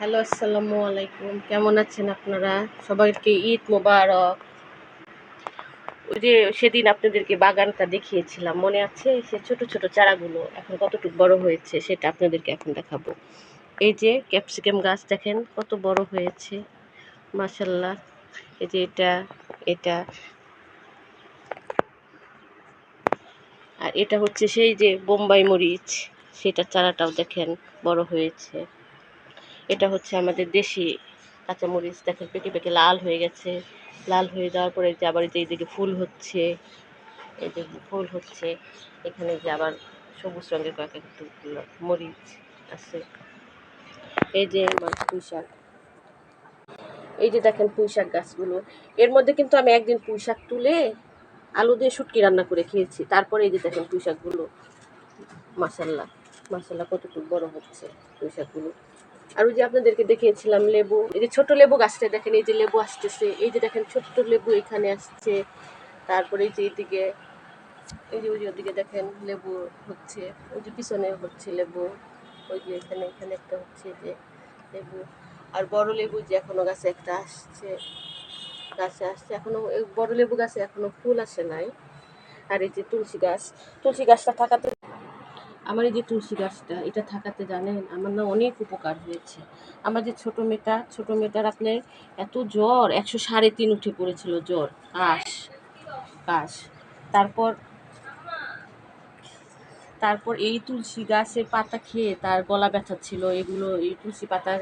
Hello, আসসালামু আলাইকুম। কেমন আছেন আপনারা? সবাইকে ঈদ মোবারক। ওই যে সেদিন আপনাদেরকে বাগানটা দেখিয়েছিলাম, মনে আছে? সে ছোট ছোট চারাগুলো এখন কতটুকু বড় হয়েছে সেটা আপনাদেরকে এখন দেখাবো। এই যে ক্যাপসিকাম গাছ দেখেন, কত বড় হয়েছে। মাসাল্লাহ এই যে এটা এটা। আর এটা হচ্ছে সেই যে বোম্বাই মরিচ সেটার চারাটাও দেখেন বড় হয়েছে। এটা হচ্ছে আমাদের দেশি কাঁচামরিচ। দেখেন পেকে পেকে লাল হয়ে গেছে। লাল হয়ে যাওয়ার পরে যে আবার এই এইদিকে ফুল হচ্ছে, এই যে ফুল হচ্ছে। এখানে যে আবার সবুজ রঙের কয়েক একটু মরিচ আছে। এই যে আমার পুঁই শাক। এই যে দেখেন পুঁই শাক গাছগুলো। এর মধ্যে কিন্তু আমি একদিন পুঁই শাক তুলে আলু দিয়ে শুটকি রান্না করে খেয়েছি। তারপরে এই যে দেখেন পুঁই শাকগুলো মাসাল্লাহ মাসাল্লাহ কতটুকু বড় হচ্ছে পুঁই শাকগুলো। আর ওই যে আপনাদেরকে দেখিয়েছিলাম লেবু, এই যে ছোট লেবু গাছটা দেখেন, এই যে লেবু আসতেছে, এই যে দেখেন ছোট্ট লেবু এখানে আসছে, তারপরে এই যে এইদিকে এই যে ওই যে ওদিকে দেখেন লেবু হচ্ছে, ওই যে পিছনে হচ্ছে লেবু, ওই যে এখানে এখানে একটা হচ্ছে যে লেবু, আর বড় লেবু যে এখনও গাছে একটা আসছে, গাছে আসছে, এখনও বড় লেবু গাছে এখনও ফুল আসে নাই, আর এই যে তুলসী গাছ, তুলসী গাছটা থাকাতে আমার এই যে তুলসী গাছটা, এটা থাকাতে জানেন আমার না অনেক উপকার হয়েছে। আমার যে ছোটো মেয়েটা, ছোটো মেয়েটার আপনার এত জ্বর, একশো সাড়ে তিন উঠে পড়েছিল জ্বর, কাশ কাশ। তারপর তারপর এই তুলসী গাছের পাতা খেয়ে তার গলা ব্যথা ছিল, এগুলো এই তুলসী পাতার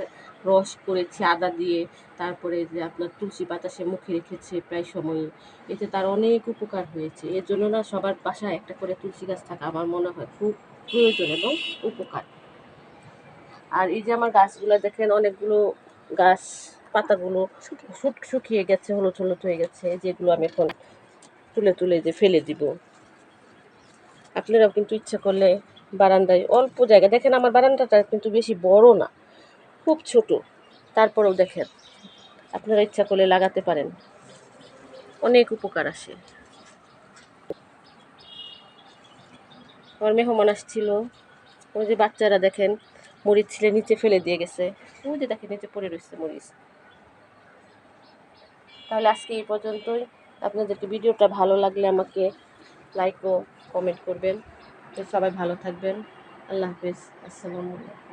রস করেছে আদা দিয়ে, তারপরে যে আপনার তুলসী পাতা সে মুখে রেখেছে প্রায় সময়ই এতে তার অনেক উপকার হয়েছে। এর জন্য না সবার বাসায় একটা করে তুলসী গাছ থাকা আমার মনে হয় খুব প্রয়োজন এবং উপকার। আর এই যে আমার গাছগুলো দেখেন অনেকগুলো গাছ পাতাগুলো শুকিয়ে গেছে। হলুদ হলুদ হয়ে গেছে যেগুলো আমি এখন তুলে তুলে যে ফেলে দিব। আপনারাও কিন্তু ইচ্ছা করলে বারান্দায় অল্প জায়গা দেখেন আমার বারান্দাটা কিন্তু বেশি বড় না খুব ছোট। তারপরেও দেখেন আপনারা ইচ্ছা করলে লাগাতে পারেন। অনেক উপকার আসে। আমার মেহমান আসছিল। ওই যে বাচ্চারা দেখেন, মরিচ ছিলে নিচে ফেলে দিয়ে গেছে। ওই যে দেখেন, নিচে পড়ে রয়েছে মরিচ। তাহলে আজকে এই পর্যন্তই। আপনাদেরকে ভিডিওটা ভালো লাগলে আমাকে লাইক ও কমেন্ট করবেন। সবাই ভালো থাকবেন। আল্লাহ হাফিজ। আসসালামু আলাইকুম।